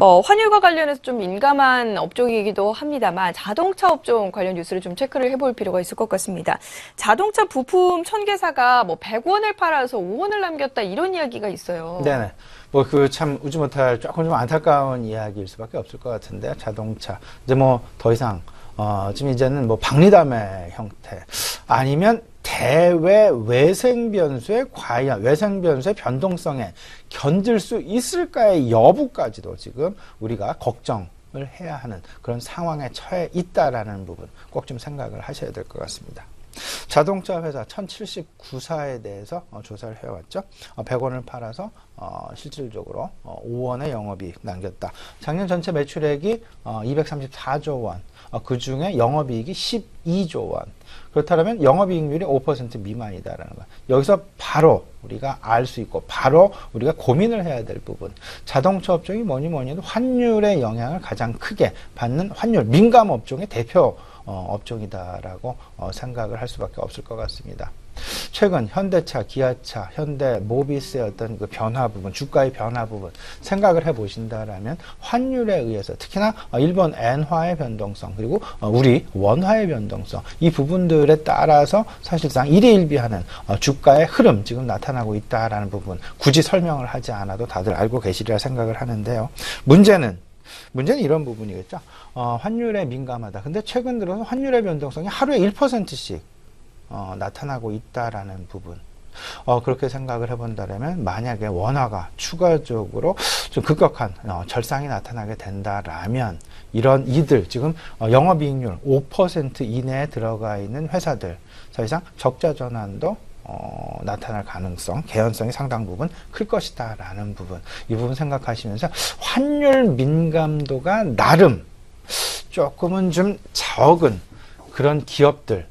뭐 환율과 관련해서 좀 민감한 업종이기도 합니다만 자동차 업종 관련 뉴스를 좀 체크를 해볼 필요가 있을 것 같습니다. 자동차 부품 천개사가 뭐 100원을 팔아서 5원을 남겼다 이런 이야기가 있어요. 네네. 뭐 그 참 우지 못할 조금 좀 안타까운 이야기일 수밖에 없을 것 같은데 자동차 이제 뭐 더 이상 어 지금 이제는 뭐 박리담의 형태 아니면 대외 외생 변수의 과연 외생 변수의 변동성에 견딜 수 있을까의 여부까지도 지금 우리가 걱정 을 해야 하는 그런 상황에 처해 있다라는 부분 꼭 좀 생각을 하셔야 될 것 같습니다. 자동차 회사 1079사에 대해서 어, 조사를 해왔죠. 어, 100원을 팔아서 어, 실질적으로 어, 5원의 영업이익 남겼다. 작년 전체 매출액이 어, 234조 원, 어, 그 중에 영업이익이 12조 원. 그렇다면 영업이익률이 5% 미만이다라는 거. 여기서 바로 우리가 알 수 있고 바로 우리가 고민을 해야 될 부분. 자동차 업종이 뭐니 뭐니 해도 환율의 영향을 가장 크게 받는 환율 민감 업종의 대표 어, 업종이다라고 어, 생각을 할 수밖에 없을 것 같습니다. 최근 현대차, 기아차, 현대 모비스의 어떤 그 변화 부분, 주가의 변화 부분 생각을 해 보신다라면 환율에 의해서 특히나 어, 일본 엔화의 변동성 그리고 어, 우리 원화의 변동성 이 부분들에 따라서 사실상 일희일비하는 어, 주가의 흐름 지금 나타나고 있다라는 부분 굳이 설명을 하지 않아도 다들 알고 계시리라 생각을 하는데요. 문제는 문제는 이런 부분이겠죠. 어, 환율에 민감하다. 근데 최근 들어서 환율의 변동성이 하루에 1%씩 어, 나타나고 있다라는 부분. 어, 그렇게 생각을 해본다면 만약에 원화가 추가적으로 좀 급격한 어, 절상이 나타나게 된다라면 이런 이들 지금 어, 영업이익률 5% 이내에 들어가 있는 회사들 사실상 적자 전환도 어, 나타날 가능성, 개연성이 상당 부분 클 것이다 라는 부분. 이 부분 생각하시면서 환율 민감도가 나름 조금은 좀 적은 그런 기업들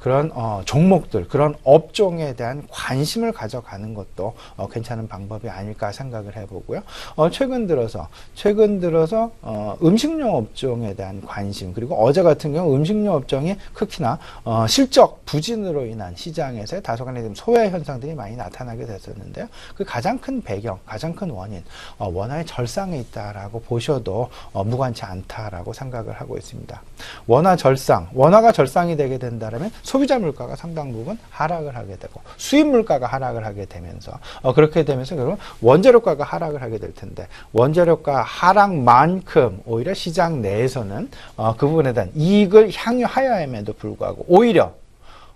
그런 어, 종목들, 그런 업종에 대한 관심을 가져가는 것도 어, 괜찮은 방법이 아닐까 생각을 해보고요. 어, 최근 들어서 최근 들어서 어, 음식료 업종에 대한 관심 그리고 어제 같은 경우 음식료 업종이 특히나 어, 실적 부진으로 인한 시장에서의 다소간의 좀 소외 현상들이 많이 나타나게 됐었는데요. 그 가장 큰 배경, 가장 큰 원인 어, 원화의 절상에 있다라고 보셔도 어, 무관치 않다라고 생각을 하고 있습니다. 원화 절상, 원화가 절상이 되게 된다면 소비자 물가가 상당 부분 하락을 하게 되고 수입 물가가 하락을 하게 되면서 어, 그렇게 되면서 결국 원재료가가 하락을 하게 될 텐데 원재료가 하락만큼 오히려 시장 내에서는 어, 그 부분에 대한 이익을 향유하여임에도 불구하고 오히려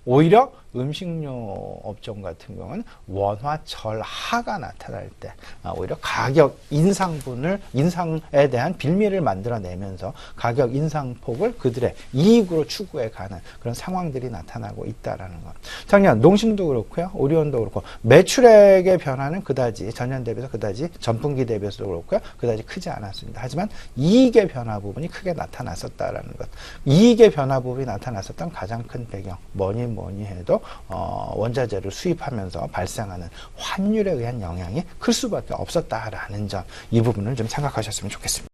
오히려 음식료 업종 같은 경우는 원화 절 하가 나타날 때 아, 오히려 가격 인상분을 인상에 대한 빌미를 만들어내면서 가격 인상폭을 그들의 이익으로 추구해 가는 그런 상황들이 나타나고 있다라는 것. 작년 농심도 그렇고요, 오리온도 그렇고 매출액의 변화는 그다지 전년 대비해서 그다지 전분기 대비해서도 그렇고요, 그다지 크지 않았습니다. 하지만 이익의 변화 부분이 크게 나타났었다라는 것. 이익의 변화 부분이 나타났었던 가장 큰 배경 뭐니 뭐니 해도 어, 원자재를 수입하면서 발생하는 환율에 의한 영향이 클 수밖에 없었다라는 점 이 부분을 좀 생각하셨으면 좋겠습니다.